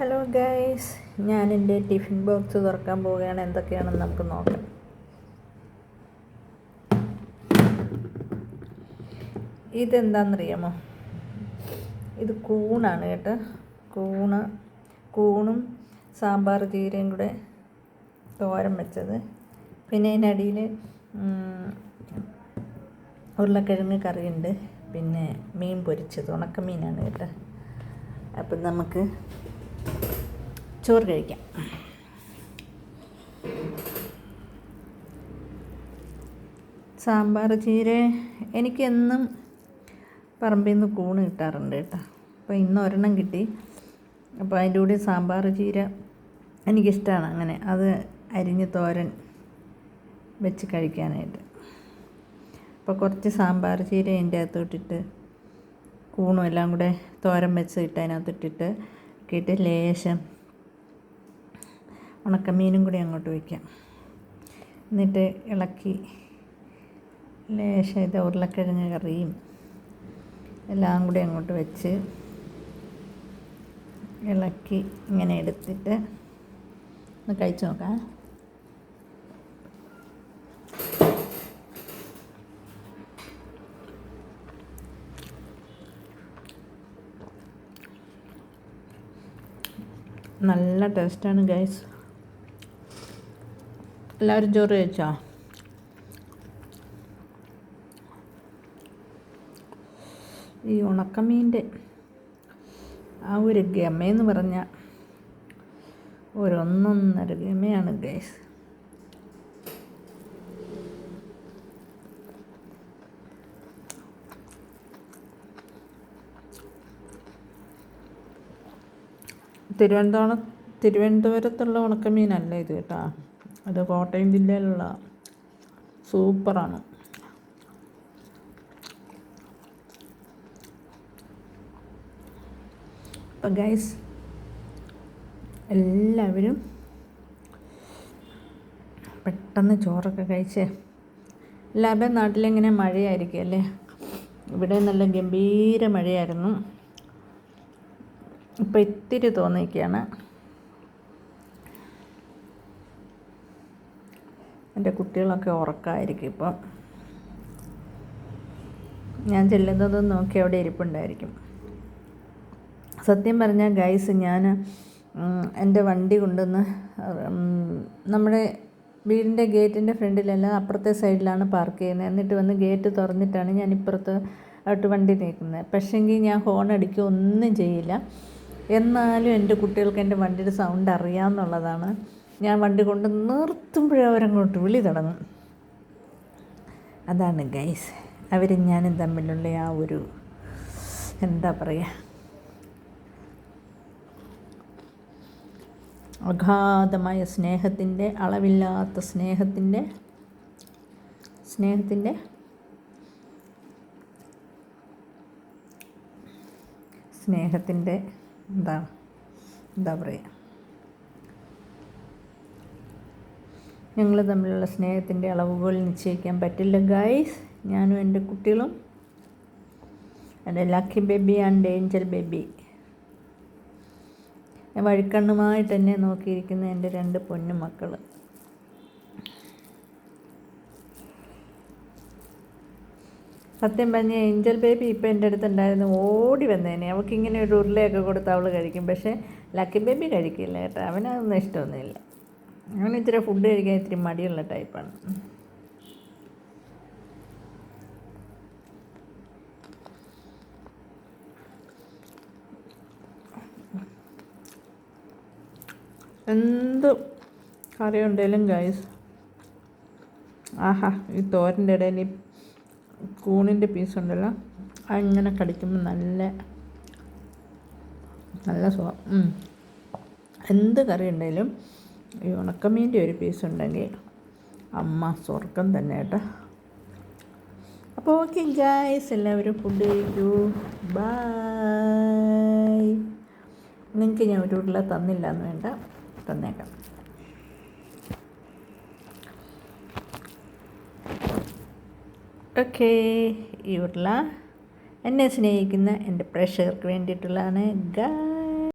Hello guys ഞാൻ എന്റെ tiffin box തുറക്കാൻ പോവുകയാണ്. എന്തൊക്കെയാണെന്ന് നമുക്ക് നോക്കാം. ഇതെന്താണെന്നറിയാമോ? ഇത് കൂണാണ് കേട്ടോ. കൂണ് കൂണും സാമ്പാർ ചീരയും കൂടെ തോരൻ വെച്ചത്. പിന്നെ അതിനടിയിൽ ഉരുളക്കിഴങ്ങ് കറിയുണ്ട്. പിന്നെ മീൻ പൊരിച്ചത്. ഉണക്കമീനാണ് കേട്ടോ. അപ്പം നമുക്ക് ചോറ് കഴിക്കാം. സാമ്പാർ ചീര. എനിക്കെന്നും പറമ്പിൽ നിന്ന് കൂണ് കിട്ടാറുണ്ട് കേട്ടോ. അപ്പോൾ ഇന്ന് ഒരെണ്ണം കിട്ടി. അപ്പോൾ അതിന്റെ കൂടെ സാമ്പാർ ചീര എനിക്കിഷ്ടമാണ് അങ്ങനെ. അത് അരിഞ്ഞ് തോരൻ വെച്ച് കഴിക്കാനായിട്ട്. അപ്പോൾ കുറച്ച് സാമ്പാർ ചീര അതിന്റെ അകത്തോട്ടിട്ട് കൂണും എല്ലാം കൂടെ തോരൻ വെച്ച് ഇട്ട് അതിനകത്തിട്ടിട്ട് ഇട്ടിട്ട് ലേശം ഉണക്കമീനും കൂടി അങ്ങോട്ട് വയ്ക്കാം. എന്നിട്ട് ഇളക്കി ലേശം ഇത് ഉരുളക്കിഴങ്ങ് കറിയും എല്ലാം കൂടി അങ്ങോട്ട് വെച്ച് ഇളക്കി ഇങ്ങനെ എടുത്തിട്ട് ഒന്ന് കഴിച്ചു നോക്കാം. നല്ല ടേസ്റ്റാണ് ഗൈസ്. എല്ലാവരും ചോറ് കഴിച്ചോ? ഈ ഉണക്കമീന്റെ ആ ഒരു ഗമയെന്ന് പറഞ്ഞാൽ ഒരൊന്നൊന്നര ഗമയാണ് ഗൈസ് തിരുവനന്തപുരം തിരുവനന്തപുരത്തുള്ള ഉണക്കമീനല്ല ഇത് കേട്ടോ? അത് കോട്ടയം ജില്ലയിലുള്ള സൂപ്പറാണ്. അപ്പം ഗൈസ് എല്ലാവരും പെട്ടെന്ന് ചോറൊക്കെ കഴിച്ച് എല്ലാവരുടെയും നാട്ടിലിങ്ങനെ മഴയായിരിക്കും അല്ലേ? ഇവിടെ നല്ല ഗംഭീര മഴയായിരുന്നു. ഇപ്പോൾ ഇത്തിരി തോന്നിയിരിക്കുകയാണ്. എന്റെ കുട്ടികളൊക്കെ ഉറക്കമായിരിക്കും ഇപ്പം. ഞാൻ ചെല്ലുന്നത് നോക്കി അവിടെ ഇരിപ്പുണ്ടായിരിക്കും. സത്യം പറഞ്ഞാൽ ഗൈസ് ഞാൻ എന്റെ വണ്ടി കൊണ്ടുവന്ന് നമ്മുടെ വീടിന്റെ ഗേറ്റിന്റെ ഫ്രണ്ടിലല്ല അപ്പുറത്തെ സൈഡിലാണ് പാർക്ക് ചെയ്യുന്നത്. എന്നിട്ട് വന്ന് ഗേറ്റ് തുറന്നിട്ടാണ് ഞാൻ ഇപ്പുറത്ത് ആയിട്ട് വണ്ടി നീക്കുന്നത്. പക്ഷേങ്കിൽ ഞാൻ ഹോൺ അടിക്കുക ഒന്നും ചെയ്യില്ല. എന്നാലും എന്റെ കുട്ടികൾക്ക് എന്റെ വണ്ടിയുടെ സൗണ്ട് അറിയാമെന്നുള്ളതാണ് ഞാൻ വണ്ടി കൊണ്ട് നിർത്തുമ്പോഴേ അവരങ്ങോട്ട് വിളി തുടങ്ങും. അതാണ് ഗൈസ് അവരും ഞാനും തമ്മിലുള്ള ആ ഒരു എന്താ പറയുക അഗാധമായ സ്നേഹത്തിന്റെ അളവില്ലാത്ത സ്നേഹത്തിന്റെ സ്നേഹത്തിന്റെ സ്നേഹത്തിന്റെ എന്താ എന്താ പറയുക ഞങ്ങൾ തമ്മിലുള്ള സ്നേഹത്തിന്റെ അളവുകൾ നിശ്ചയിക്കാൻ പറ്റില്ല ഗായ്സ് ഞാനും എന്റെ കുട്ടികളും. അതെ lucky baby and angel baby വഴിക്കണ്ണുമായി തന്നെ നോക്കിയിരിക്കുന്ന എന്റെ രണ്ട് പൊന്നു മക്കൾ സത്യം പറഞ്ഞ ഏഞ്ചൽ ബേബി ഇപ്പം എന്റെ അടുത്തുണ്ടായിരുന്നു ഓടി വന്നേനെ. അവൾക്ക് ഇങ്ങനെ ഒരു ഉരുളയൊക്കെ കൊടുത്ത് അവൾ കഴിക്കും. പക്ഷേ ലക്കി ബേബി കഴിക്കില്ല കേട്ടോ. അവനതൊന്നും ഇഷ്ടമൊന്നുമില്ല. അവൻ ഇത്തിരി ഫുഡ് കഴിക്കാൻ ഇത്തിരി മടിയുള്ള ടൈപ്പാണ് എന്ത് കറി ഉണ്ടെങ്കിലും ഗൈസ് ആഹാ ഈ തോരന്റെ ഇടയിൽ ഈ കൂണിന്റെ പീസ് ഉണ്ടല്ലോ അങ്ങനെ കടിക്കുമ്പോൾ നല്ല നല്ല സുഖം. എന്ത് കറി ഉണ്ടെങ്കിലും ഈ ഉണക്കമീന്റെ ഒരു പീസ് ഉണ്ടെങ്കിൽ അമ്മ സ്വർഗം തന്നെ കേട്ടോ. അപ്പോൾ ഓക്കെ ഗായ്സ് എല്ലാവരും ഫുഡ് കഴിക്കൂ. ബായ് നിങ്ങൾക്ക് ഞാൻ ഒരു ഉരുള തന്നില്ല എന്ന് വേണ്ട. തന്നേക്കാം. ഓക്കെ ഈ ഉരുള എന്നെ സ്നേഹിക്കുന്ന എന്റെ പ്രേക്ഷകർക്ക് വേണ്ടിയിട്ടുള്ളതാണ്. ഗായ്